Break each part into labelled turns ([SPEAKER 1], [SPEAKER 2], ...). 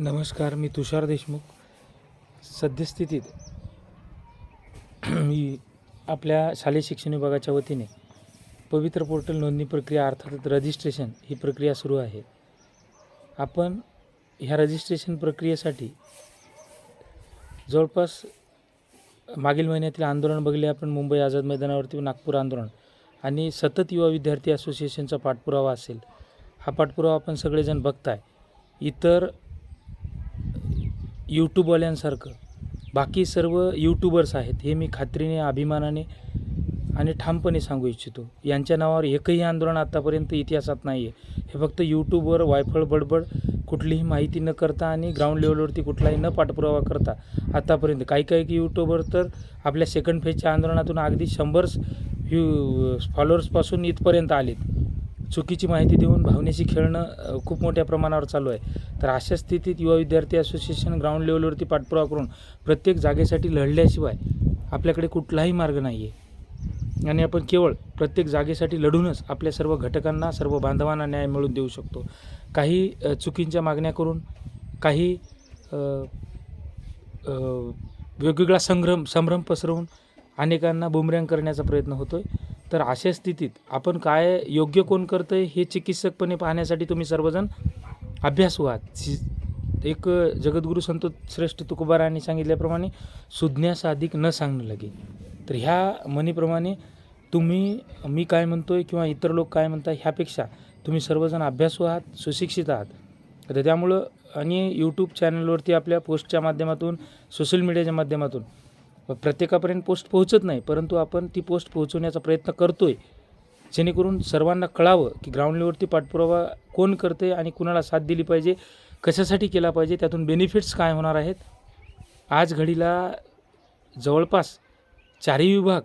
[SPEAKER 1] नमस्कार मी तुषार देशमुख. सद्यस्थितीत मी आपल्या शालेय शिक्षण विभागाच्या वतीने पवित्र पोर्टल नोंदणी प्रक्रिया अर्थातच रजिस्ट्रेशन ही प्रक्रिया सुरू आहे. आपण ह्या रजिस्ट्रेशन प्रक्रियेसाठी जवळपास मागील महिन्यातील आंदोलन बघले आपण मुंबई आझाद मैदानावरती नागपूर आंदोलन आणि सतत युवा विद्यार्थी असोसिएशनचा पाठपुरावा असेल. हा पाठपुरावा आपण सगळेजण बघताय. इतर यूट्यूबवाल्यांसारखं. बाकी सर्व यूट्यूबर्स आहेत हे मी खात्रीने अभिमानाने आणि ठामपणे सांगू इच्छितो. यांच्या नावावर एकही आंदोलन आत्तापर्यंत इतिहासात नाही आहे हे फक्त यूट्यूबवर वायफळ बडबड कुठलीही माहिती न करता आणि ग्राउंड लेवलवरती कुठलाही न पाठपुरावा करता आत्तापर्यंत काही काही यूट्यूबर तर आपल्या सेकंड फेजच्या आंदोलनातून अगदी शंभर व्ह्यू फॉलोअर्सपासून इथपर्यंत आलेत. चुकीची माहिती देऊन भावनेशी खेळणं खूप मोठ्या प्रमाणावर चालू आहे. तर अशा स्थितीत युवा विद्यार्थी असोसिएशन ग्राउंड लेवलवरती पाठपुरावा करून प्रत्येक जागेसाठी लढल्याशिवाय आपल्याकडे कुठलाही मार्ग नाही आहे आणि आपण केवळ प्रत्येक जागेसाठी लढूनच आपल्या सर्व घटकांना सर्व बांधवांना न्याय मिळवून देऊ शकतो. काही चुकींच्या मागण्या करून काही वेगवेगळा संग्रम संभ्रम पसरवून अनेकांना बुमऱ्यांग करण्याचा प्रयत्न होतो आहे तर अशा स्थितीत आपण काय योग्य कोण करतं आहे हे चिकित्सकपणे पाहण्यासाठी तुम्ही सर्वजण अभ्यास व्हा. एक जगद्गुरू संत श्रेष्ठ तुकोबारांनी सांगितल्याप्रमाणे सुज्ञास अधिक न सांगणं लगे. तर ह्या म्हणीप्रमाणे तुम्ही मी काय म्हणतो आहे किंवा इतर लोक काय म्हणतात ह्यापेक्षा तुम्ही सर्वजण अभ्यासू आहात सुशिक्षित आहात. तर त्यामुळं आणि यूट्यूब चॅनलवरती आपल्या पोस्टच्या माध्यमातून सोशल मीडियाच्या माध्यमातून प्रत्येकापर्यंत पोस्ट पोहोचत नाही परंतु आपण ती पोस्ट पोहोचवण्याचा प्रयत्न करतो आहे जेणेकरून सर्वांना कळावं की ग्राउंड लेवलवरती पाठपुरावा कोण करते आणि कुणाला साथ दिली पाहिजे कशासाठी केला पाहिजे त्यातून बेनिफिट्स काय होणार आहेत? आज घडीला जवळपास चारही विभाग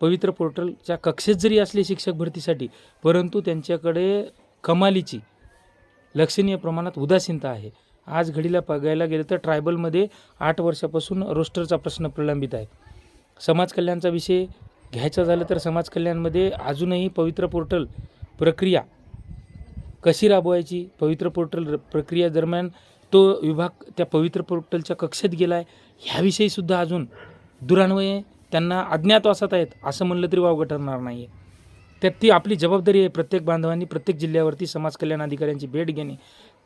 [SPEAKER 1] पवित्र पोर्टलच्या कक्षेत जरी असले शिक्षक भरतीसाठी परंतु त्यांच्याकडे कमालीची लक्षणीय प्रमाणात उदासीनता आहे. आज घडीला बघायला गेलं तर ट्रायबलमध्ये आठ वर्षापासून रोस्टरचा प्रश्न प्रलंबित आहे. समाज कल्याणचा विषय घ्यायचा झालं तर समाज कल्याणमध्ये अजूनही पवित्र पोर्टल प्रक्रिया कशी राबवायची? पवित्र पोर्टल र- प्रक्रिया दरम्यान तो विभाग त्या पवित्र पोर्टलच्या कक्षेत गेला आहे ह्याविषयीसुद्धा अजून दुरान्वये त्यांना अज्ञातवासात आहेत असं म्हणलं तरी वावगं ठरणार नाही आहे त्यात ती आपली जबाबदारी आहे प्रत्येक बांधवांनी प्रत्येक जिल्ह्यावरती समाज कल्याण अधिकाऱ्यांची भेट घेणे.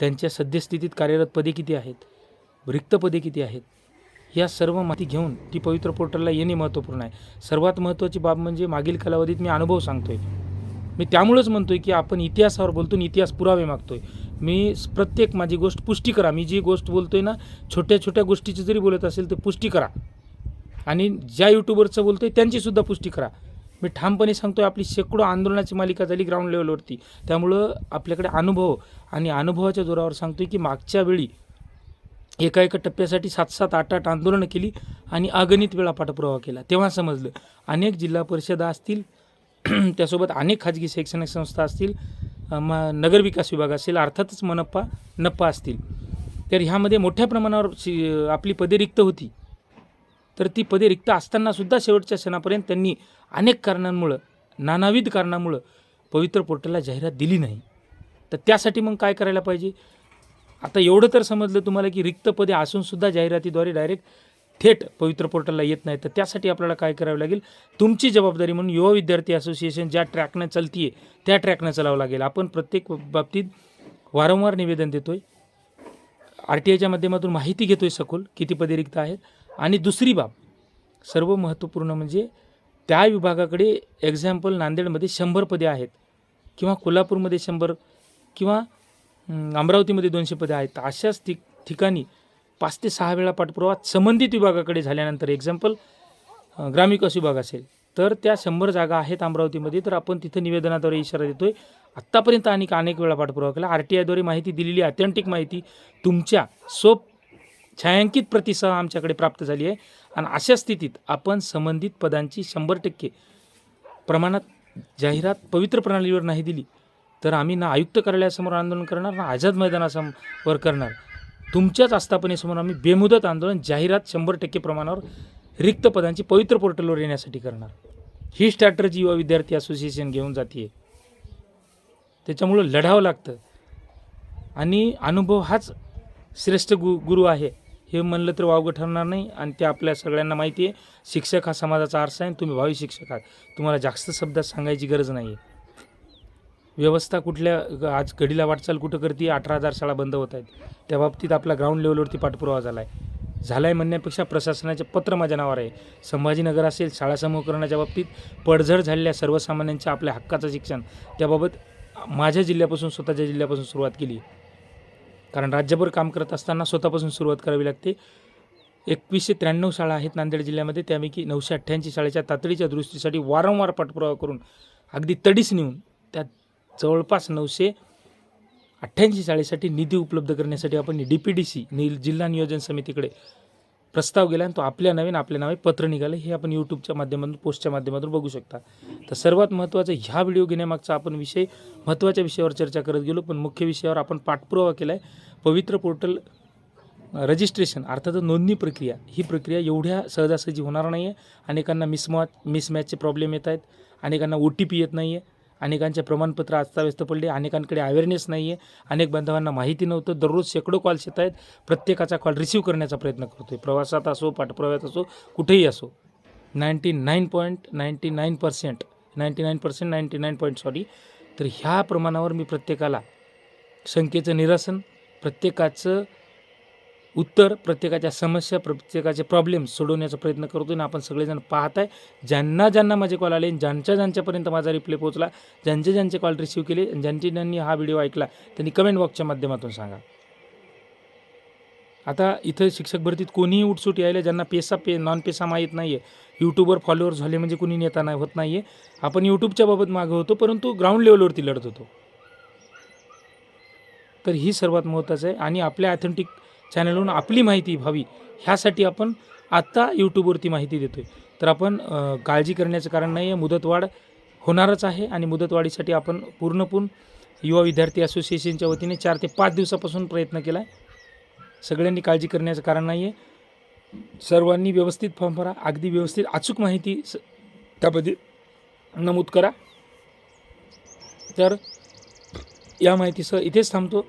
[SPEAKER 1] त्यांच्या सद्यस्थितीत कार्यरत पदे किती आहेत? रिक्त पदे किती आहेत? या सर्व माहिती घेऊन ती पवित्र पोर्टलला येणे महत्त्वपूर्ण आहे. सर्वात महत्त्वाची बाब म्हणजे मागील कालावधीत मी अनुभव सांगतोय. मी त्यामुळंच म्हणतोय की आपण इतिहासावर बोलतो आणि इतिहास पुरावे मागतोय. मी प्रत्येक माझी गोष्ट पुष्टी करा. मी जी गोष्ट बोलतोय ना छोट्या छोट्या गोष्टीची जरी बोलत असेल तर पुष्टी करा. आणि ज्या यूट्यूबरचं बोलतोय त्यांचीसुद्धा पुष्टी करा. मी ठामपणे सांगतो आपली शेकडो आंदोलनाची मालिका झाली ग्राउंड लेवलवरती त्यामुळं आपल्याकडे अनुभव आणि अनुभवाच्या जोरावर सांगतो की मागच्या वेळी एका एका टप्प्यासाठी सात सात आठ आठ आंदोलनं केली आणि अगणित वेळा पाठपुरावा केला. तेव्हा समजलं अनेक जिल्हा परिषदा असतील त्यासोबत अनेक खाजगी शैक्षणिक संस्था असतील म नगरविकास विभाग असेल अर्थातच मनप्पा नप्पा असतील. तर ह्यामध्ये मोठ्या प्रमाणावर शि आपली पदे रिक्त होती. तर ती पदे रिक्त असतानासुद्धा शेवटच्या क्षणापर्यंत त्यांनी अनेक कारणांमुळं नानाविध कारणामुळं पवित्र पोर्टलला जाहिरात दिली नाही. तर त्यासाठी मग काय करायला पाहिजे? आता एवढं तर समजलं तुम्हाला की रिक्त पदे असूनसुद्धा जाहिरातीद्वारे डायरेक्ट थेट पवित्र पोर्टलला येत नाही तर त्यासाठी आपल्याला काय करावं लागेल? तुमची जबाबदारी म्हणून युवा विद्यार्थी असोसिएशन ज्या ट्रॅकनं चालती आहे त्या ट्रॅकनं चालावं लागेल. आपण प्रत्येक बाबतीत वारंवार निवेदन देतो आहे आर टी आयच्या माध्यमातून माहिती घेतो आहे सखोल किती पदे रिक्त आहेत. आणि दुसरी बाब सर्व महत्त्वपूर्ण म्हणजे त्या विभागाकडे एक्झाम्पल नांदेडमध्ये शंभर पदे आहेत. किंवा कोल्हापूरमध्ये शंभर किंवा अमरावतीमध्ये दोनशे पदे आहेत. तर अशाच ठिक ठिकाणी पाच ते सहा वेळा पाठपुरावा संबंधित विभागाकडे झाल्यानंतर एक्झाम्पल ग्रामविकास विभाग असेल. तर त्या शंभर जागा आहेत अमरावतीमध्ये. तर आपण तिथं निवेदनाद्वारे इशारा देतोय. आत्तापर्यंत आणि अनेक वेळा पाठपुरावा केला. आर टी आयद्वारे माहिती दिलेली अथेंटिक माहिती तुमच्या सोप छायांकित प्रतिसह आमच्याकडे प्राप्त झाली आहे. आणि अशा स्थितीत आपण संबंधित पदांची शंभर टक्के प्रमाणात जाहिरात पवित्र प्रणालीवर नाही दिली तर आम्ही ना आयुक्त कार्यालयासमोर आंदोलन करणार ना आझाद मैदानासमोर करणार. तुमच्याच आस्थापनेसमोर आम्ही बेमुदत आंदोलन जाहिरात शंभर टक्के प्रमाणावर रिक्त पदांची पवित्र पोर्टलवर येण्यासाठी करणार. ही स्ट्रॅटर्जी युवा विद्यार्थी असोसिएशन घेऊन जाते. त्याच्यामुळं लढावं लागतं. आणि अनुभव हाच श्रेष्ठ गु गुरु आहे. हे म्हणलं तर वावगं ठरणार नाही आणि ते आपल्या सगळ्यांना माहिती आहे. शिक्षक हा समाजाचा आरसा आहे आणि तुम्ही भावी शिक्षक आहात. तुम्हाला जास्त शब्दात सांगायची गरज नाही आहे. व्यवस्था कुठल्या आज घडीला वाटचाल कुठं करते अठरा हजार शाळा बंद होत आहेत. त्या बाबतीत आपला ग्राउंड लेवलवरती पाठपुरावा झाला आहे झाला आहे म्हणण्यापेक्षा प्रशासनाचे पत्र माझ्या नावावर आहे. संभाजीनगर असेल शाळा समूहकरणाच्या बाबतीत पडझड झालेल्या सर्वसामान्यांच्या आपल्या हक्काचं शिक्षण. त्याबाबत माझ्या जिल्ह्यापासून स्वतःच्या जिल्ह्यापासून सुरुवात केली. कारण राज्यभर काम करत असताना स्वतःपासून सुरुवात करावी लागते. एकवीसशे त्र्याण्णव शाळा आहेत नांदेड जिल्ह्यामध्ये. त्यापैकी नऊशे अठ्ठ्याऐंशी शाळेच्या तातडीच्या दृष्टीसाठी वारंवार पाठपुरावा करून अगदी तडीस नेऊन त्यात जवळपास नऊशे अठ्ठ्याऐंशी शाळेसाठी निधी उपलब्ध करण्यासाठी आपण डी पी डी सी नि जिल्हा नियोजन समितीकडे प्रस्ताव गेला आणि तो आपल्या नवीन आपल्या नावे पत्र निघालं. हे आपण यूट्यूबच्या माध्यमातून पोस्टच्या माध्यमातून बघू शकता. तर सर्वात महत्त्वाचं ह्या व्हिडिओ घेण्यामागचा आपण विषय महत्त्वाच्या विषयावर चर्चा करत गेलो पण मुख्य विषयावर आपण पाठपुरावा केला आहे पवित्र पोर्टल रजिस्ट्रेशन अर्थात नोंदणी प्रक्रिया ही प्रक्रिया एवढ्या सहजासहजी होणार नाही आहे अनेकांना मिसमॅच मिसमॅचचे प्रॉब्लेम येत आहेत. अनेकांना ओ टी पी येत नाही आहे अनेकांचे प्रमाणपत्र अस्ताव्यस्त पडले. अनेकांकडे अवेअरनेस नाही आहे अनेक बांधवांना माहिती नव्हतं. दररोज शेकडो कॉल्स येत आहेत. प्रत्येकाचा कॉल रिसीव करण्याचा प्रयत्न करतो आहे प्रवासात असो पाठपुराव्यात असो कुठेही असो. Ninety nine point ninety nine percent ninety nine percent ninety nine point sorry तर ह्या प्रमाणावर मी प्रत्येकाला शंकेचं निरसन प्रत्येकाचं उत्तर प्रत्येकाच्या समस्या प्रत्येकाचे प्रॉब्लेम्स सोडवण्याचा प्रयत्न करतो आणि आपण सगळेजण पाहत आहे ज्यांना ज्यांना माझे कॉल आले ज्यांच्या ज्यांच्यापर्यंत माझा रिप्ले पोहोचला ज्यांचे ज्यांचे कॉल रिसीव्ह केले ज्यांची ज्यांनी हा व्हिडिओ ऐकला त्यांनी कमेंट बॉक्सच्या माध्यमातून सांगा. आता इथं शिक्षक भरतीत कोणीही उठसूट यायला ज्यांना पेसा पे नॉन पेसा माहीत नाही आहे यूट्यूबवर फॉलोअर झाले म्हणजे कुणी नेता नाही होत नाही आहे आपण यूट्यूबच्या बाबत मागं होतो परंतु ग्राउंड लेवलवरती लढत होतो. तर ही सर्वात महत्त्वाचं आहे आणि आपल्या ॲथेंटिक चॅनलवरून आपली माहिती व्हावी ह्यासाठी आपण आत्ता यूट्यूबवरती माहिती देतो आहे तर आपण काळजी करण्याचं कारण नाही आहे मुदतवाढ होणारच आहे आणि मुदतवाढीसाठी आपण पूर्णपूर्ण युवा विद्यार्थी असोसिएशनच्या वतीने चार ते पाच दिवसापासून प्रयत्न केला आहे सगळ्यांनी काळजी करण्याचं कारण नाही आहे सर्वांनी व्यवस्थित फॉर्म भरा. अगदी व्यवस्थित अचूक माहिती स त्यामध्ये नमूद करा. तर या माहितीसह इथेच थांबतो.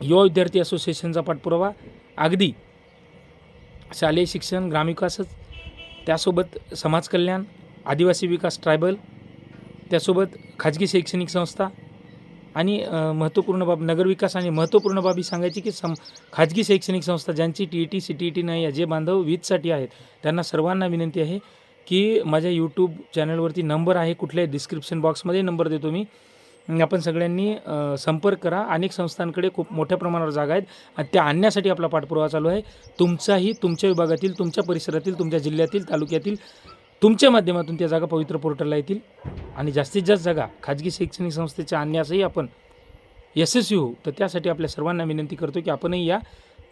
[SPEAKER 1] युवा विद्यार्थी असोसिएशनचा पाठपुरावा अगदी शालेय शिक्षण ग्रामविकासच त्यासोबत समाजकल्याण आदिवासी विकास ट्रायबल त्यासोबत खाजगी शैक्षणिक संस्था आणि महत्त्वपूर्ण बाब नगरविकास आणि महत्त्वपूर्ण बाबी सांगायची की सम खाजगी शैक्षणिक संस्था ज्यांची T E T C T E T नाही आहे जे बांधव वीजसाठी आहेत त्यांना सर्वांना विनंती आहे की माझ्या यूट्यूब चॅनलवरती नंबर आहे कुठल्याही डिस्क्रिप्शन बॉक्समध्ये नंबर देतो मी. आपण सगळ्यांनी संपर्क करा. अनेक संस्थांकडे खूप मोठ्या प्रमाणावर जागा आहेत आणि त्या आणण्यासाठी आपला पाठपुरावा चालू आहे. तुमचाही तुमच्या विभागातील तुमच्या परिसरातील तुमच्या जिल्ह्यातील तालुक्यातील तुमच्या माध्यमातून त्या जागा पवित्र पोर्टलला येतील. आणि जास्तीत जास्त जागा खाजगी शैक्षणिक संस्थेच्या आणण्यासही आपण यशस्वी होऊ. तर त्यासाठी आपल्या सर्वांना विनंती करतो की आपणही या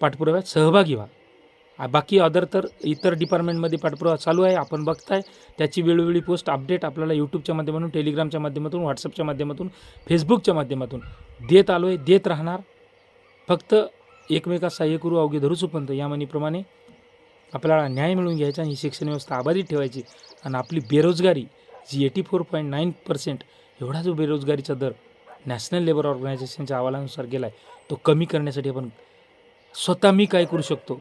[SPEAKER 1] पाठपुराव्यात सहभागी व्हा. बाकी अदर तर इतर डिपार्टमेंटमध्ये पाठपुरावा चालू आहे. आपण बघताय. त्याची वेळोवेळी पोस्ट अपडेट आपल्याला यूट्यूबच्या माध्यमातून टेलिग्रामच्या माध्यमातून व्हॉट्सअपच्या माध्यमातून फेसबुकच्या माध्यमातून देत आलो आहे देत राहणार. फक्त एकमेकास सहाय्य करू अवघे धरू सुपंत. या म्हणीप्रमाणे आपल्याला न्याय मिळवून घ्यायचा आणि ही शिक्षण व्यवस्था अबाधित ठेवायची. आणि आपली बेरोजगारी जी eighty four point nine percent एवढा जो बेरोजगारीचा दर नॅशनल लेबर ऑर्गनायझेशनच्या अहवालानुसार गेला आहे तो कमी करण्यासाठी आपण स्वतः मी काय करू शकतो?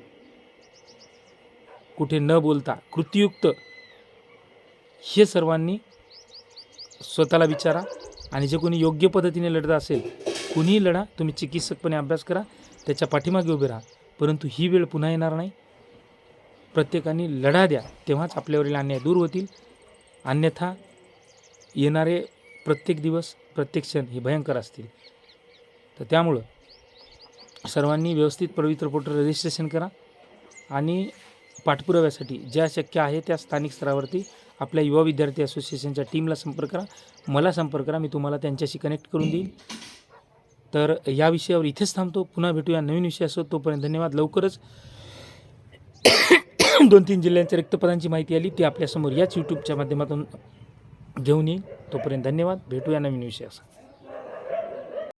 [SPEAKER 1] कुठे न बोलता कृतीयुक्त हे सर्वांनी स्वतःला विचारा आणि जे कोणी योग्य पद्धतीने लढत असेल कुणीही लढा तुम्ही चिकित्सकपणे अभ्यास करा त्याच्या पाठीमागे उभे राहा. परंतु ही वेळ पुन्हा येणार नाही. प्रत्येकाने लढा द्या तेव्हाच आपल्यावरील अन्याय दूर होतील. अन्यथा येणारे प्रत्येक दिवस प्रत्येक क्षण हे भयंकर असतील. तर त्यामुळं सर्वांनी व्यवस्थित पवित्र पोर्टल रजिस्ट्रेशन करा आणि पाठपुराव्यासाठी ज्या शक्य आहे त्या स्थानिक स्तरावरती आपल्या युवा विद्यार्थी असोसिएशनच्या टीमला संपर्क करा. मला संपर्क करा. मी तुम्हाला त्यांच्याशी कनेक्ट करून देईन तर या विषयावर इथेच थांबतो. पुन्हा भेटूया नवीन विषय असो तोपर्यंत धन्यवाद. लवकरच दोन तीन जिल्ह्यांच्या रिक्तपदांची माहिती आली ती आपल्यासमोर याच यूट्यूबच्या माध्यमातून घेऊन येईल. तोपर्यंत धन्यवाद. भेटूया नवीन विषय असा